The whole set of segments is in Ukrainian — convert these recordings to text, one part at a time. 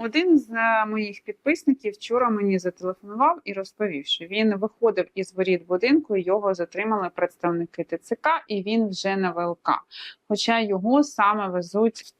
Один з е, моїх підписників вчора мені зателефонував і розповів, що він виходив із воріт будинку, його затримали представники ТЦК, і він вже на ВЛК. Хоча його саме везуть в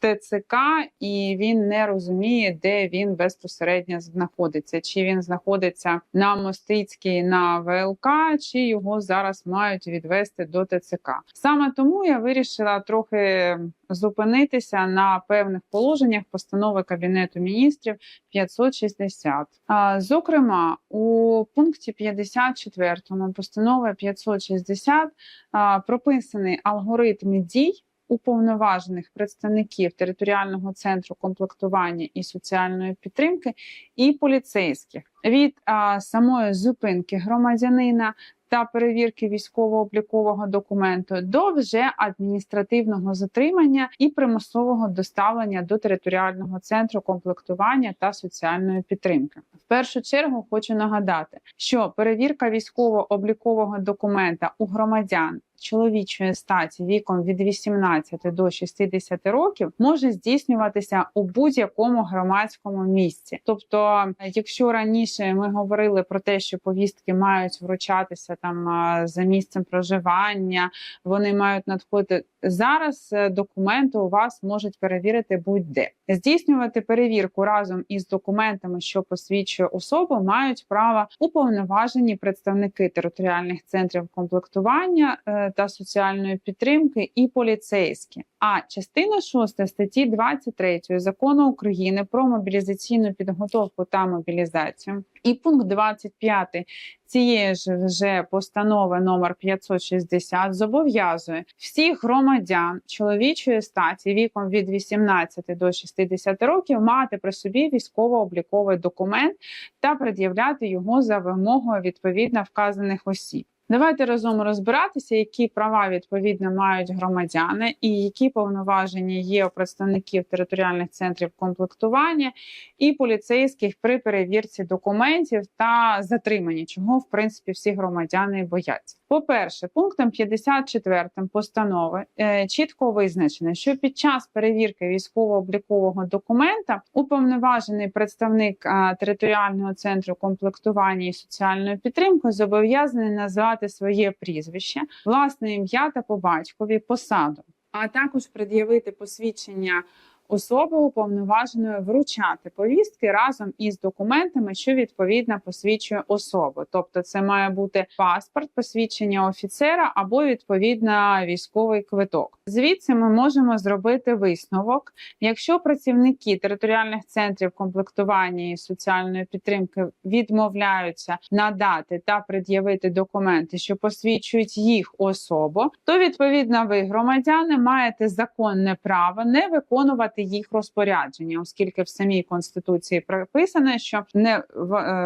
ТЦК, і він не розуміє, де він безпосередньо знаходиться. Чи він знаходиться на Мостицькій на ВЛК, чи його зараз мають відвести до ТЦК. Саме тому я вирішила трохи зупинитися на певних положеннях постанови Кабінету міністрів 560. А, Зокрема, у пункті 54 постанови 560 а, прописаний алгоритм дій уповноважених представників територіального центру комплектування і соціальної підтримки і поліцейських від а, самої зупинки громадянина та перевірки військово-облікового документу до вже адміністративного затримання і примусового доставлення до територіального центру комплектування та соціальної підтримки. В першу чергу хочу нагадати, що перевірка військово-облікового документа у громадян. Чоловічої статі віком від 18 до 60 років може здійснюватися у будь-якому громадському місці. Тобто, якщо раніше ми говорили про те, що повістки мають вручатися там за місцем проживання, вони мають надходити зараз. е, Документи у вас можуть перевірити будь-де. Здійснювати перевірку разом із документами, що посвідчує особу, мають право уповноважені представники територіальних центрів комплектування е, та соціальної підтримки і поліцейські. А частина 6 статті 23 закону України про мобілізаційну підготовку та мобілізацію і пункт 25 цієї ж вже постанови номер 560 зобов'язує всіх громадян чоловічої статі віком від 18 до 60 років мати при собі військово-обліковий документ та пред'являти його за вимогою відповідно вказаних осіб. Давайте разом розбиратися, які права відповідно мають громадяни, і які повноваження є у представників територіальних центрів комплектування і поліцейських при перевірці документів та затриманні, чого в принципі всі громадяни бояться. По-перше, пунктом 54 постанови е, чітко визначено, що під час перевірки військово-облікового документа уповноважений представник е, територіального центру комплектування і соціальної підтримки зобов'язаний назвати своє прізвище, власне ім'я та по батькові посаду, а також пред'явити посвідчення особи уповноваженої вручати повістки разом із документами, що відповідно посвідчує особу. Тобто, це має бути паспорт, посвідчення офіцера або відповідно військовий квиток. Звідси ми можемо зробити висновок, якщо працівники територіальних центрів комплектування і соціальної підтримки відмовляються надати та пред'явити документи, що посвідчують їх особу, то відповідно ви, громадяни, маєте законне право не виконувати їх розпорядження, оскільки в самій конституції прописано, що не е,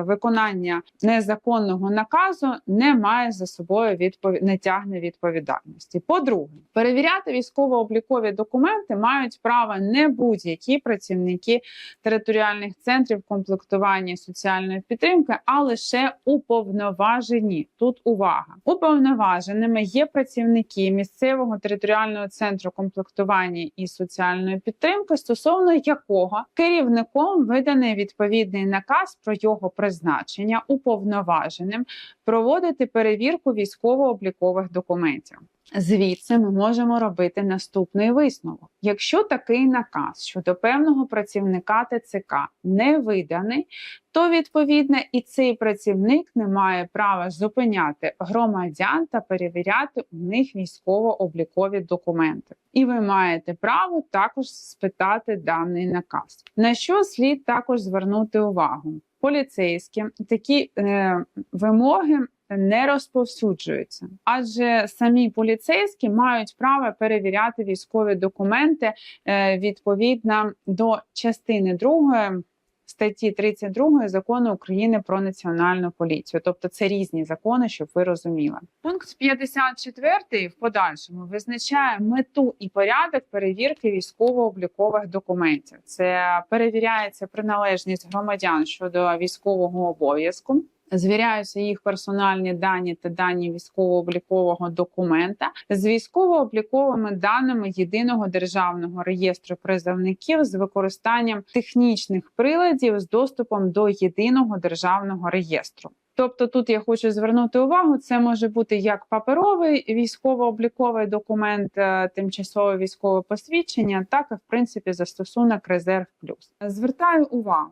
виконання незаконного наказу не має за собою відпові... не тягне відповідальності. По-друге, перевіряти військово-облікові документи мають право не будь-які працівники територіальних центрів комплектування соціальної підтримки, а лише уповноважені. Тут увага уповноваженими є працівники місцевого територіального центру комплектування і соціальної підтримки, стосовно якого керівником виданий відповідний наказ про його призначення уповноваженим проводити перевірку військово-облікових документів. Звідси ми можемо робити наступний висновок. Якщо такий наказ щодо певного працівника ТЦК не виданий, то відповідно і цей працівник не має права зупиняти громадян та перевіряти у них військово-облікові документи. І ви маєте право також спитати даний наказ. На що слід також звернути увагу? Поліцейські такі е, вимоги не розповсюджуються, адже самі поліцейські мають право перевіряти військові документи е, відповідно до частини 2 статті 32 закону України про національну поліцію. Тобто це різні закони, щоб ви розуміли. Пункт 54 в подальшому визначає мету і порядок перевірки військово-облікових документів. Це перевіряється приналежність громадян щодо військового обов'язку звіряються їх персональні дані та дані військово-облікового документа з військово-обліковими даними єдиного державного реєстру призовників з використанням технічних приладів з доступом до єдиного державного реєстру. Тобто тут я хочу звернути увагу, це може бути як паперовий військово-обліковий документ, е, тимчасове військове посвідчення, так і в принципі застосунок резерв плюс. Звертаю увагу,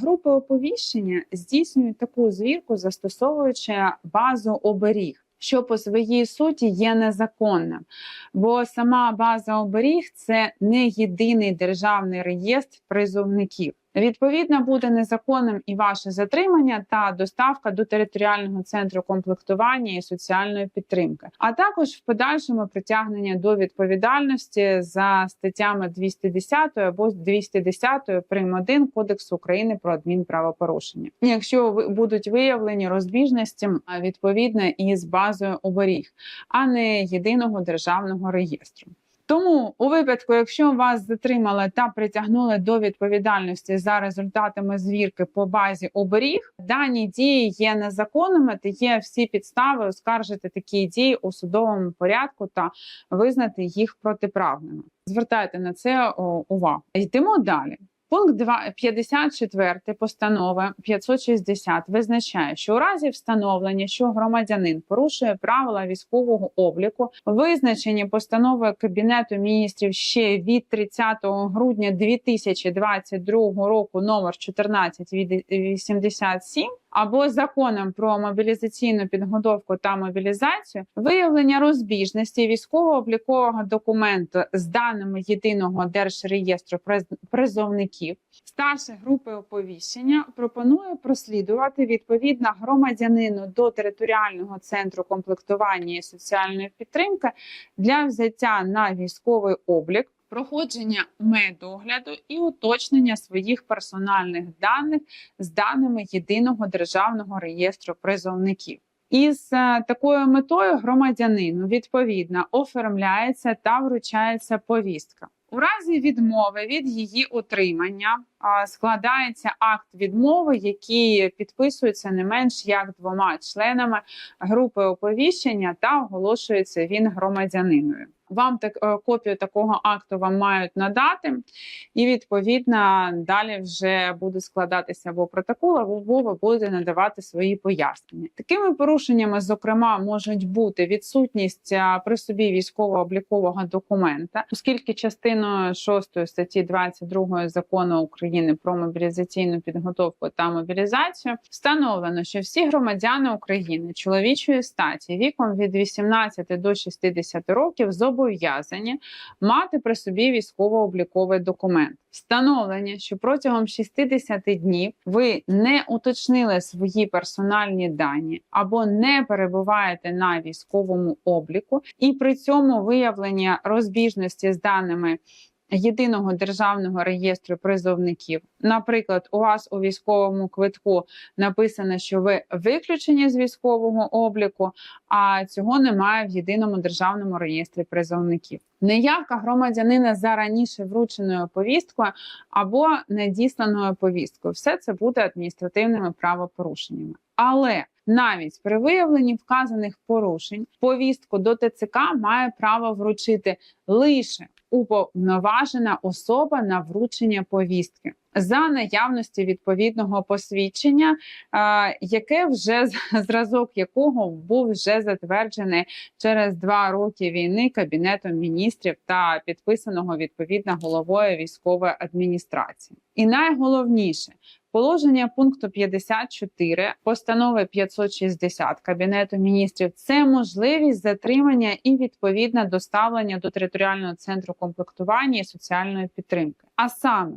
групи оповіщення здійснюють таку звірку, застосовуючи базу оберіг. Що по своїй суті є незаконним, бо сама база оберіг це не єдиний державний реєстр призовників. Відповідно, буде незаконним і ваше затримання та доставка до територіального центру комплектування і соціальної підтримки, а також в подальшому притягнення до відповідальності за статтями 210 або 210 прим. 1 Кодексу України про адмінправопорушення. Якщо будуть виявлені розбіжності відповідно із базою оберіг, а не єдиного державного реєстру. Тому у випадку, якщо вас затримали та притягнули до відповідальності за результатами звірки по базі оберіг, дані дії є незаконними, та є всі підстави оскаржити такі дії у судовому порядку та визнати їх протиправними. Звертайте на це увагу. Йдемо далі. Пункт 2, 54 постанови 560 визначає, що у разі встановлення, що громадянин порушує правила військового обліку, визначені постановою Кабінету міністрів ще від 30 грудня 2022 року номер 1487, або законом про мобілізаційну підготовку та мобілізацію, виявлення розбіжності військово-облікового документу з даними єдиного держреєстру призовників, старша групи оповіщення пропонує прослідувати відповідно громадянину до територіального центру комплектування і соціальної підтримки для взяття на військовий облік. Проходження медогляду і уточнення своїх персональних даних з даними єдиного державного реєстру призовників. Із е, такою метою громадянину відповідно оформляється та вручається повістка. У разі відмови від її отримання а, складається акт відмови, який підписується не менш як двома членами групи оповіщення та оголошується він громадяниною. Вам так е, копію такого акту вам мають надати, і відповідно далі вже буде складатися або протокол, або ви будете надавати свої пояснення. Такими порушеннями, зокрема, можуть бути відсутність при собі військово-облікового документа, оскільки частиною 6 статті 22 закону України про мобілізаційну підготовку та мобілізацію встановлено, що всі громадяни України чоловічої статі віком від 18 до 60 років зобов'язані мати при собі військово-обліковий документ. Встановлення, що протягом 60 днів ви не уточнили свої персональні дані або не перебуваєте на військовому обліку, і при цьому виявлення розбіжності з даними. Єдиного державного реєстру призовників, наприклад, у вас у військовому квитку написано, що ви виключені з військового обліку, а цього немає в єдиному державному реєстрі призовників. Неявка громадянина за раніше врученою повісткою або недісланою повісткою. Все це буде адміністративними правопорушеннями. Але навіть при виявленні вказаних порушень повістку до ТЦК має право вручити лише уповноважена особа на вручення повістки за наявності відповідного посвідчення, яке вже зразок якого був вже затверджений через два роки війни кабінетом міністрів та підписаного відповідно головою військової адміністрації. І найголовніше. Положення пункту 54 постанови 560 Кабінету міністрів це можливість затримання і відповідне доставлення до територіального центру комплектування і соціальної підтримки. А саме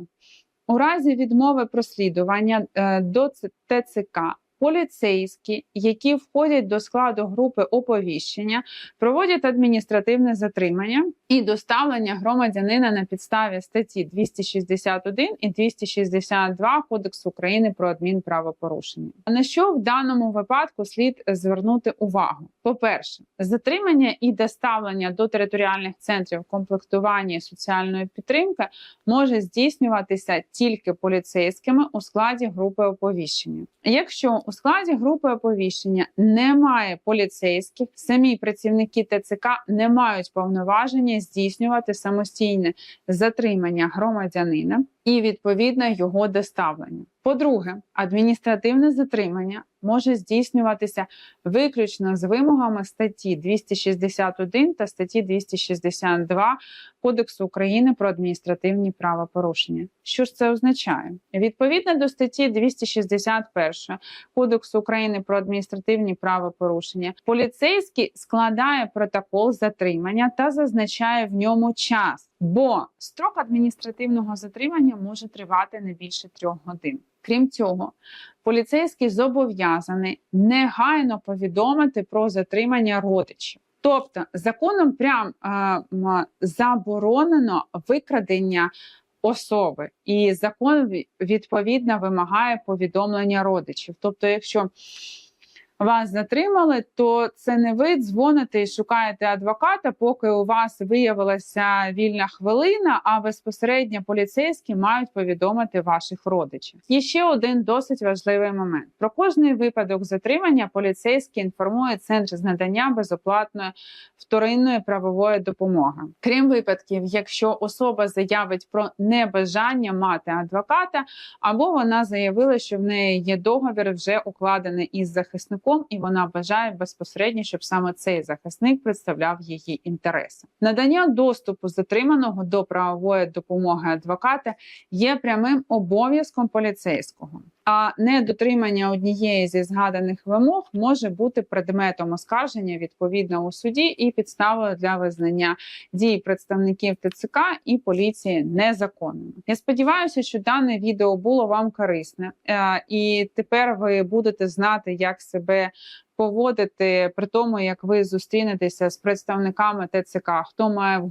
у разі відмови прослідування е, до ТЦК поліцейські, які входять до складу групи оповіщення, проводять адміністративне затримання і доставлення громадянина на підставі статті 261 і 262 Кодексу України про адмінправопорушення. На що в даному випадку слід звернути увагу? По-перше, затримання і доставлення до територіальних центрів комплектування соціальної підтримки може здійснюватися тільки поліцейськими у складі групи оповіщення. Якщо у складі групи оповіщення немає поліцейських, самі працівники ТЦК не мають повноваження здійснювати самостійне затримання громадянина і відповідно його доставлення. По-друге, адміністративне затримання може здійснюватися виключно з вимогами статті 261 та статті 262 Кодексу України про адміністративні правопорушення. Що ж це означає? Відповідно до статті 261 Кодексу України про адміністративні правопорушення, поліцейський складає протокол затримання та зазначає в ньому час, бо строк адміністративного затримання може тривати не більше трьох годин. Крім цього, поліцейський зобов'язаний негайно повідомити про затримання родичів. Тобто законом прям е, заборонено викрадення особи, і закон відповідно вимагає повідомлення родичів. Тобто, якщо вас затримали, то це не ви дзвоните і шукаєте адвоката, поки у вас виявилася вільна хвилина, а безпосередньо поліцейські мають повідомити ваших родичів. Є ще один досить важливий момент: про кожний випадок затримання поліцейський інформує центр з надання безоплатної вторинної правової допомоги. Крім випадків, якщо особа заявить про небажання мати адвоката, або вона заявила, що в неї є договір вже укладений із захисником, і вона вважає безпосередньо, щоб саме цей захисник представляв її інтереси. Надання доступу затриманого до правової допомоги адвоката є прямим обов'язком поліцейського. А недотримання однієї зі згаданих вимог може бути предметом оскарження відповідно у суді і підставою для визнання дій представників ТЦК і поліції незаконними. Я сподіваюся, що дане відео було вам корисне, е, і тепер ви будете знати, як себе поводити при тому, як ви зустрінетеся з представниками ТЦК, хто має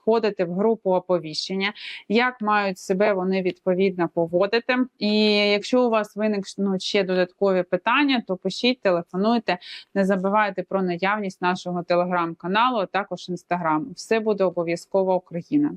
входити в групу оповіщення, як мають себе вони відповідно поводити. І якщо у вас виникнуть ще додаткові питання, то пишіть, телефонуйте, не забувайте про наявність нашого телеграм-каналу, а також інстаграму. Все буде обов'язково Україна.